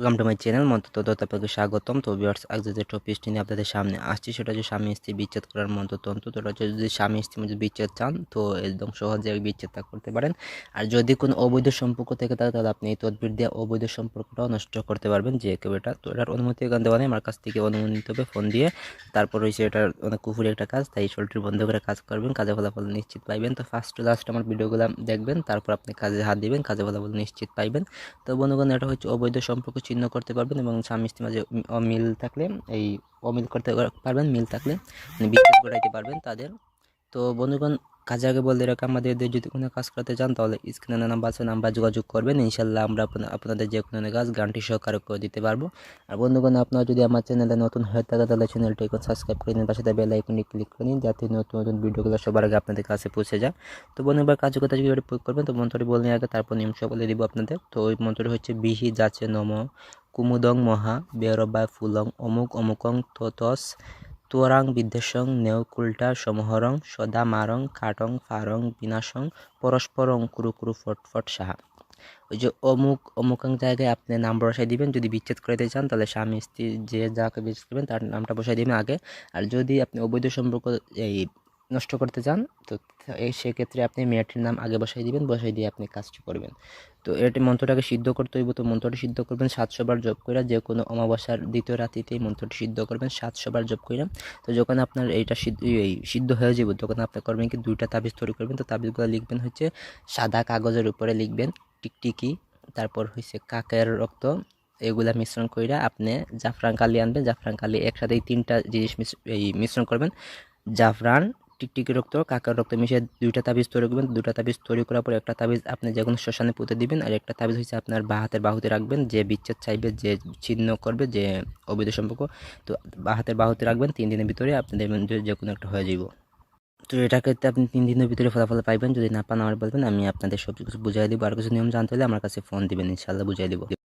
Welcome to my channel মন্তব্য দত্ত আপনাকে স্বাগতম তো ভিউয়ার্স আজ যে টপিকটি নিয়ে আপনাদের সামনে আসছি, সেটা হচ্ছে স্বামী স্ত্রী বিচ্ছেদ করার মন্ত্রতন্ত্র। তো হচ্ছে যদি স্বামী স্ত্রী মধ্যে বিচ্ছেদ চান, তো একদম সহজে বিচ্ছেদটা করতে পারেন। আর যদি কোনো অবৈধ সম্পর্ক থেকে থাকে, তাহলে আপনি এই তদবির দিয়ে অবৈধ সম্পর্কটাও নষ্ট করতে পারবেন, যে কেউ এটা। তো এটার অনুমতি এখান দেওয়া নেই, আমার কাছ থেকে অনুমতি হবে, ফোন দিয়ে। তারপর হচ্ছে এটার অনেক কুফুরি একটা কাজ, তাই শরীরটি বন্ধ করে কাজ করবেন কাজে ফলাফল নিশ্চিত পাইবেন। তো ফার্স্ট টু লাস্ট আমার ভিডিওগুলো দেখবেন, তারপর আপনি কাজে হাত দিবেন কাজে ফলাফল নিশ্চিত পাইবেন। তো বন্ধুগণ, এটা হচ্ছে অবৈধ সম্পর্ক চিহ্ন করতে পারবেন এবং স্বামী স্ত্রী মাঝে অমিল থাকলে, এই অমিল করতে পারবেন, মিল থাকলে মানে বিচ্ছেদ ঘটাইতে পারবেন তাদের। তো বন্ধুগণ কাজে আগে বলতে রাখা আমাদের যদি কোনো কাজ করতে চান, তাহলে স্ক্রিনে নাম্বার আছে নাম্বার যোগাযোগ করবেন, ইনশাল্লাহ আমরা আপনা- আপনাদের যে কোনো কাজ গ্যারান্টি সহকারে করে দিতে পারব। আর বন্ধুগণ, আপনারা যদি আমার চ্যানেলে নতুন হয়ে থাকে তাহলে চ্যানেলটি এখন সাবস্ক্রাইব করে নিন, পাশে বেল আইকনে ক্লিক করে নিন, যাতে নতুন নতুন ভিডিওগুলো সবার আগে আপনাদের কাছে পৌঁছে যায়। তো বন্ধুবার কার্যকতা যদি প্রয়োগ করবেন, তো মন্ত্রটি বলে আগে তারপর নিয়ম বলে দিব আপনাদের। তো ওই মন্ত্রটি হচ্ছে, বিহি যাচে নম কুমুদং মহা বেরবা ফুলং অমুক অমুকং ততস তোরাং বিদ্বেষং নেউকুল্টা সমহরং সদা মারং কাটং, ফারং, বিনাশং, পরস্পরং কুরু কুরু ফট ফট, সাহা। ওই যে অমুক অমুক জায়গায় আপনি নাম বসাই দিবেন, যদি বিচ্ছেদ করতে চান, তাহলে স্বামী স্ত্রী যে যাকে বিচ্ছেদ করবেন, তার নামটা বসাই দিবেন আগে। আর যদি আপনি অবৈধ সম্পর্ক, এই নষ্ট করতে চান, তো এই সেক্ষেত্রে আপনি মেয়েটির নাম আগে বসাই দিবেন, বসাই দিয়ে আপনি কাজটি করবেন। তো এটি মন্ত্রটাকে সিদ্ধ করতে হইব, তো মন্ত্রটি সিদ্ধ করবেন, সাতশো বার জপ করে যে কোনো অমাবস্যার দ্বিতীয় রাতিতে এই মন্ত্রটি সিদ্ধ করবেন, সাতশো বার জপ করে তো যখন আপনার এইটা সিদ্ধ, এই সিদ্ধ হয়ে যাবে তখন আপনি করবেন কি দুইটা তাবিজ তৈরি করবেন, তো তাবিজগুলো লিখবেন হচ্ছে সাদা কাগজের উপরে লিখবেন, টিকটিকি, তারপর হচ্ছে কাকের রক্ত, এগুলা মিশ্রণ কইরা আপনি জাফরান কালি আনবেন, জাফরান কালি একসাথে তিনটা জিনিস এই মিশ্রণ করবেন। জাফরান টিকটিকি রক্ত, কাকার রক্ত মিশিয়ে দুইটা তাবিজ তৈরি করবেন। দুইটা তাবিজ তৈরি করার পর একটা তাবিজ আপনি যে কোনো শ্মশানে পুঁতে দিবেন আর একটা তাবিজ হচ্ছে আপনার বা হাতের বাহুতে রাখবেন, যে বিচ্ছেদ চাইবে, যে ছিন্ন করবে, যে অবৈধ সম্পর্ক। তো বা হাতের বাহুতে রাখবেন, তিন দিনের ভিতরে আপনি দেখবেন যে কোনো একটা হয়ে যাব তো এটাকে আপনি তিন দিনের ভিতরে ফলাফল পাইবেন। যদি না পান আমার বলবেন, আমি আপনাদের সব কিছু বুঝাই দিব। আর কিছু নিয়ম জানতে হলে আমার কাছে ফোন দিবেন ইনশাল্লাহ বুঝাই দিব।